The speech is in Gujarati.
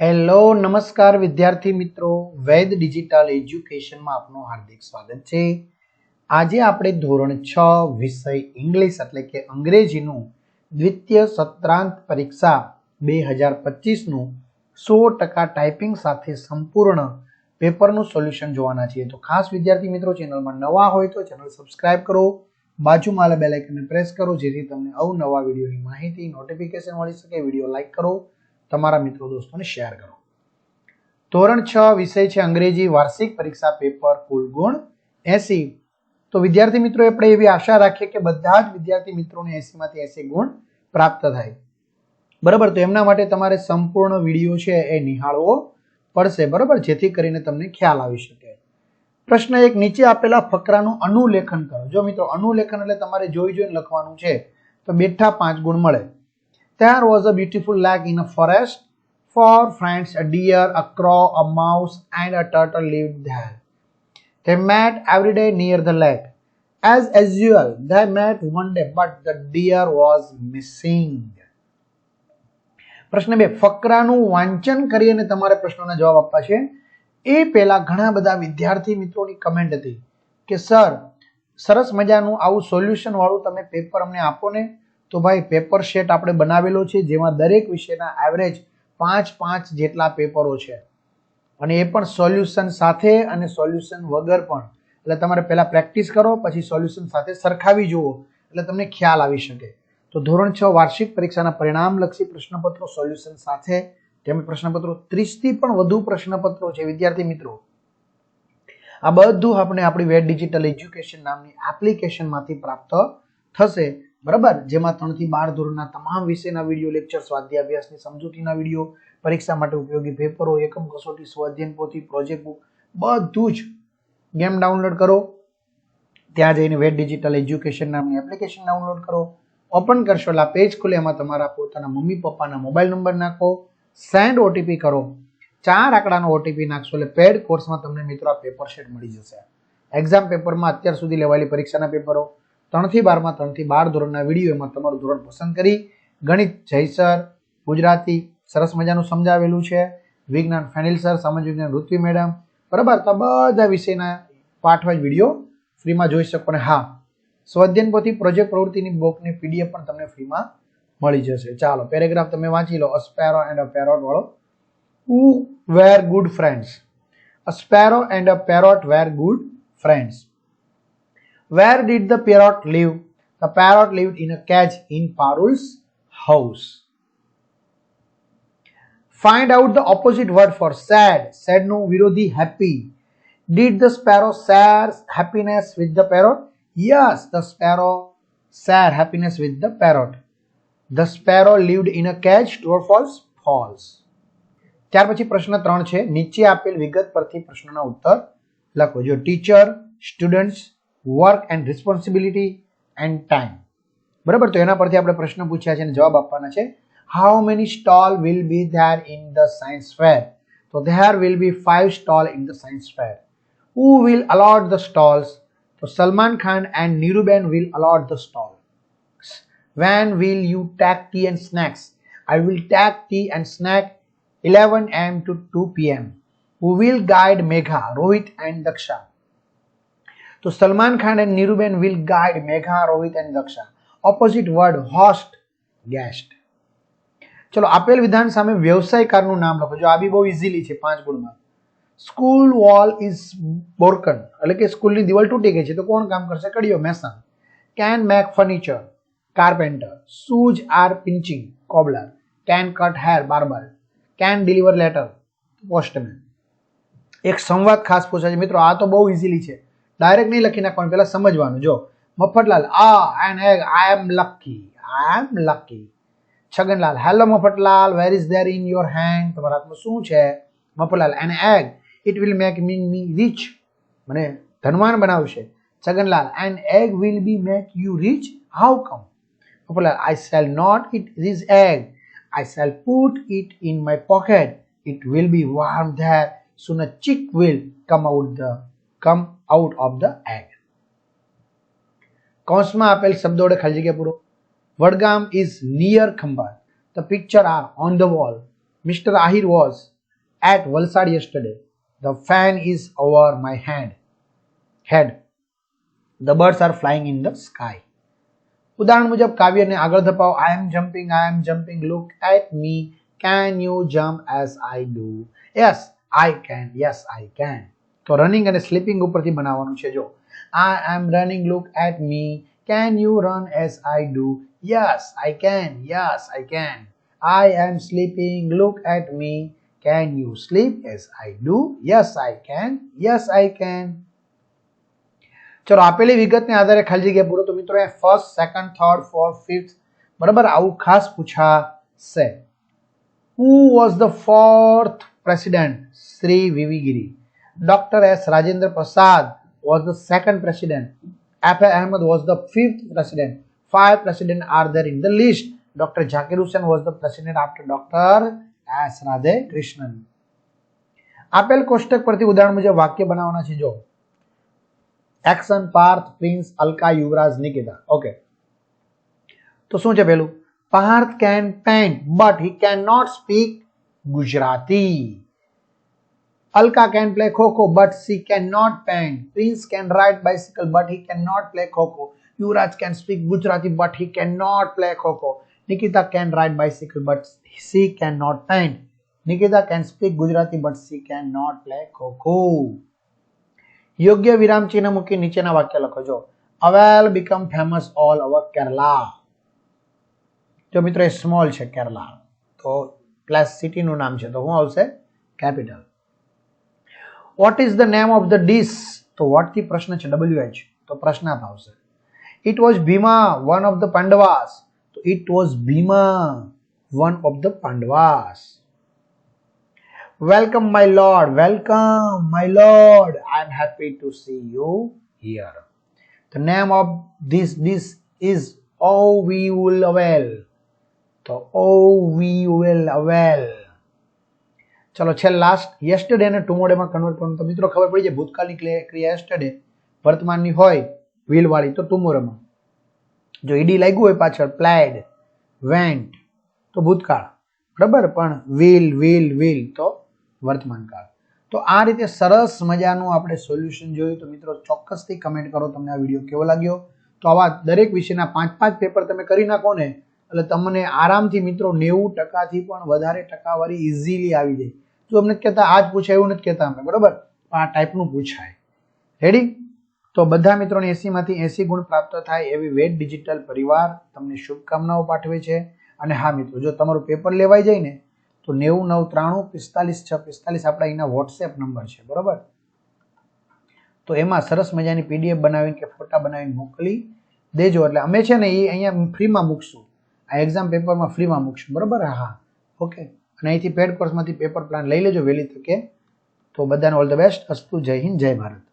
હેલો નમસ્કાર વિદ્યાર્થી મિત્રો. વૈદ ડિજિટલ એજ્યુકેશનમાં આપનું હાર્દિક સ્વાગત છે. આજે આપણે ધોરણ છ, વિષય ઇંગ્લિશ એટલે કે અંગ્રેજીનું દ્વિતીય સત્રાંત પરીક્ષા બે હજાર પચીસનું સો ટકા ટાઈપિંગ સાથે સંપૂર્ણ પેપરનું સોલ્યુશન જોવાના છીએ. તો ખાસ વિદ્યાર્થી મિત્રો, ચેનલમાં નવા હોય તો ચેનલ સબસ્ક્રાઇબ કરો. બાજુમાં બેલ આઇકનને પ્રેસ કરો, જેથી તમને અવનવા વિડીયોની માહિતી, નોટિફિકેશન મળી શકે, વીડિયો લાઇક કરો. તમારા મિત્રો દોસ્તોને શેર કરો. ધોરણ છ વિષય છે અંગ્રેજી વાર્ષિક પરીક્ષા પેપર કુલ ગુણ એસી. તો વિદ્યાર્થી મિત્રો, આપણે એવી આશા રાખીએ કે બધા જ વિદ્યાર્થી મિત્રોને એસી માંથી એસી ગુણ પ્રાપ્ત થાય. બરાબર, તો એમના માટે તમારે સંપૂર્ણ વીડિયો છે એ નિહાળવો પડશે, બરાબર? જેથી કરીને તમને ખ્યાલ આવી શકે. પ્રશ્ન એક, નીચે આપેલા ફકરાનું અનુલેખન કરો. જો મિત્રો, અનુલેખન એટલે તમારે જોઈ જોઈને લખવાનું છે, તો બેઠા પાંચ ગુણ મળે. There was a beautiful lake in a forest. Four friends, a deer, a crow, a mouse, and a turtle lived there. They met every day near the lake. As usual, they met one day, but the deer was missing. પ્રશ્ન બે ફકરાનું વાંચન કરી અને તમારે પ્રશ્નોના જવાબ આપવા છે એ પહેલા ઘણા બધા વિદ્યાર્થી મિત્રોની કમેન્ટ હતી કે સર સરસ મજાનું આવું સોલ્યુશન વાળું તમે પેપર અમને આપો ને તો ભાઈ પેપર શેટ આપણે બનાવેલો છે, જેમાં દરેક વિષયના એવરેજ પાંચ પાંચ જેટલા પેપરો છે. અને એ પણ સોલ્યુશન સાથે અને સોલ્યુશન વગર પણ. એટલે તમારે પહેલાં પ્રેક્ટિસ કરો, પછી સોલ્યુશન સાથે સરખાવી જુઓ. એટલે તમને ખ્યાલ આવી શકે. તો ધોરણ છ વાર્ષિક પરીક્ષાના પરિણામલક્ષી પ્રશ્નપત્રો સોલ્યુશન સાથે. તેમજ પ્રશ્નપત્રો ત્રીસથી પણ વધુ પ્રશ્નપત્રો છે, વિદ્યાર્થી મિત્રો. આ બધું આપણે આપણી વેટ ડિજિટલ એજ્યુકેશન નામની એપ્લિકેશનમાંથી પ્રાપ્ત થશે. બરાબર? જેમાં ત્રણથી બાર ધોરણના તમામ વિષયના વીડિયો લેક્ચર સ્વાધ્યાય અભ્યાસની સમજૂતીના વીડિયો પરીક્ષા માટે ઉપયોગી પેપરો એકમ કસોટી સ્વાધ્યન પોથી પ્રોજેક્ટ બુક બધું જ ગેમ ડાઉનલોડ કરો. ત્યાં જઈને વેટ ડિજિટલ એજ્યુકેશન નામની એપ્લિકેશન ડાઉનલોડ કરો. ઓપન કરશો એટલે પેજ ખુલે, એમાં તમારા પોતાના મમ્મી, પપ્પાના મોબાઈલ નંબર નાખો. સેન્ડ ઓટીપી કરો. ચાર આંકડાનો ઓટીપી નાખશો એટલે પેડ કોર્સમાં તમને મિત્રો આ પેપર શેટ મળી જશે. એક્ઝામ પેપરમાં અત્યાર સુધી લેવાયેલી પરીક્ષાના પેપરો ત્રણથી બારમાં, ત્રણથી બાર ધોરણના વીડિયો એમાં તમારું ધોરણ પસંદ કરી ગણિત, જયસર, ગુજરાતી સરસ મજાનું સમજાવેલું છે. વિજ્ઞાન ફેનિલ સર સામાજિક વિજ્ઞાન ઋત્વી મેડમ, બરાબર તો બધા વિષયના પાઠવાઇઝ વીડિયો ફ્રીમાં જોઈ શકો ને હા, સ્વાધ્યન પોથી પ્રોજેક્ટ પ્રવૃત્તિની બુકની પીડીએફ પણ તમને ફ્રીમાં મળી જશે. ચાલો, પેરેગ્રાફ તમે વાંચી લો. અસ્પેરો એન્ડ અ પેરોટ વાળો. Who were good friends a sparrow and a parrot were good friends Where did the parrot live? The parrot lived in a cage in Parul's house. Find out the opposite word for sad. Sad no virodhi happy. Did the sparrow share happiness with the parrot? Yes, the sparrow shared happiness with the parrot. The sparrow lived in a cage. True or false? False. ત્યાર પછી પ્રશ્ન ત્રણ છે નીચે આપેલ વિગત પરથી પ્રશ્નના ઉત્તર લખો જો teacher students work and responsibility and time બરાબર? તો એના પરથી આપણે પ્રશ્ન પૂછ્યા છે અને જવાબ આપવાના છે. How many stall will be there in the science fair તો there will be five stall in the science fair who will allot the stalls તો Salman Khan and Niruben will allot the stall when will you take tea and snacks? I will take tea and snack 11 am to 2 pm who will guide megha, rohit and daksha? તો Salman Khan and Niruben will guide Megha, Rohit and Daksha opposite word host guest ચલો, આપેલ વિધાન સામે વ્યવસાયકારનું નામ લખો. જો આ બી બહુ ઇઝીલી છે, પાંચ ગુણમાં. સ્કૂલ વોલ ઇઝ બોરકન એટલે કે સ્કૂલની દિવાલ તૂટી ગઈ છે, તો કોણ કામ કરશે? કડિયો mason can make furniture carpenter shoes are pinching cobbler can cut hair barber can deliver letter postman એક સંવાદ ખાસ પૂછાય છે. મિત્રો, આ તો બહુ ઇઝીલી છે. ડાયરેક્ટ નહીં લખી નાખવાનું પહેલાં સમજવાનું. જો, મફતલાલ, આ an egg I am lucky I am lucky Chhaganlal hello Maftalal where is there in your hand તમારા હાથમાં શું છે? Maftalal, an egg it will make me me rich મને ધનવાન બનાવશે. Chhaganlal an egg will be make you rich how come Maftalal I shall not eat this egg I shall put it in my pocket it will be warm there soon a chick will come out the come out of the egg. કૌંસમાં આપેલ શબ્દો વડે ખાલી જગ્યા પૂરો. Vadgam is near Khambhat. The picture are on the wall mister Ahir was at Valsad yesterday. The fan is over my hand. Head. The birds are flying in the sky. ઉદાહરણ મુજબ કાવ્યને આગળ ધપાવો. I am jumping I am jumping look at me can you jump as I do yes I can yes I can તો રનિંગ અને સ્લીપિંગ ઉપરથી બનાવવાનું છે. જો I am running look at me can you run as I do yes I can yes I can I am sleeping look at me can you sleep as I do yes I can yes I can ચલો આપેલી વિગતને આધારે ખાલી જગ્યા પૂરો. તો મિત્રો એ first second third fourth fifth બરાબર? આવું ખાસ પૂછાશે. Who was the fourth president Shri V V Giri doctor S. Rajendra Prasad was the second president. After Ahmed was the fifth president. Five presidents are there in the list. Dr. Zakir Hussain was the president after Dr. S. Radhe Krishnan. આપેલ કોષ્ટક પરથી ઉદાહરણ મુજબ વાક્ય બનાવવાના છે જો action Parth prince Alka Yuvraj Nikita okay તો શું છે પેલું Parth can paint but he can not speak Gujarati Alka can play kho but she cannot paint. Prince can ride bicycle but he cannot play kho Yuvraj can speak Gujarati but he cannot play kho Nikita can ride bicycle but she cannot paint. Nikita can speak Gujarati but she cannot play kho યોગ્ય વિરામ ચિહ્ન મૂકી નીચેના વાક્ય લખો જો Abel became famous all over Kerala જો મિત્રો એ સ્મોલ છે કેરલા તો પ્લસ સિટીનું નામ છે તો શું આવશે capital what is the name of the dish તો વોટથી પ્રશ્ન છે ડબલ્યુ એચ તો પ્રશ્નાર્થ આવશે it was Bhima one of the Pandavas તો it was Bhima one of the Pandavas welcome my lord welcome my lord I am happy to see you here the name of this dish is oh we will avial તો ઓ વી વિલ અવેલ ચલો છે લાસ્ટ યસ્ટરડે અને ટુમોડેમાં કન્વર્ટ કરવાનું. તો મિત્રો ખબર પડી જાય, ભૂતકાળની ક્રિયા- યસ્ટરડે વર્તમાનની હોય વિલવાળી તો ટુમોરોમાં જો ઈડી લાગ્યું હોય પાછળ પ્લાઇડ વેન્ટ તો ભૂતકાળ. બરાબર? પણ વિલ વિલ વિલ તો વર્તમાન કાળ તો આ રીતે સરસ મજાનું આપણે સોલ્યુશન જોયું. તો મિત્રો ચોક્કસથી કમેન્ટ કરો, તમને આ વીડિયો કેવો લાગ્યો? તો આવા દરેક વિષયના પાંચ પાંચ પેપર તમે કરી નાખો ને, એટલે તમને આરામથી મિત્રો નેવું ટકાથી પણ વધારે ટકાવારી ઇઝીલી આવી જાય. જો અમને કહેતા આ જ પૂછાય, એવું નથી કહેતા અમે બરોબર? આ ટાઈપનું પૂછાય. રેડી તો બધા મિત્રોને એસીમાંથી એસી ગુણ પ્રાપ્ત થાય એવી વેટ ડિજિટલ પરિવાર તમને શુભકામનાઓ પાઠવે છે. અને હા મિત્રો, જો તમારું પેપર લેવાઈ જાય ને, તો નેવું, નવ, ત્રાણું, પિસ્તાલીસ, છ, પિસ્તાલીસ આપણા એના વોટ્સએપ નંબર છે. બરોબર? તો એમાં સરસ મજાની પીડીએફ બનાવીને કે ફોટા બનાવીને મોકલી દેજો. એટલે અમે છે ને એ અહીંયા ફ્રીમાં મૂકશું. આ એક્ઝામ પેપરમાં ફ્રીમાં મૂકશું. બરોબર? હા ઓકે અને અહીંથી પેડ કોર્સમાંથી પેપર પ્લાન લઈ લેજો, વહેલી તકે. તો બધાને ઓલ ધ બેસ્ટ અસ્તુ, જય હિન્દ, જય ભારત.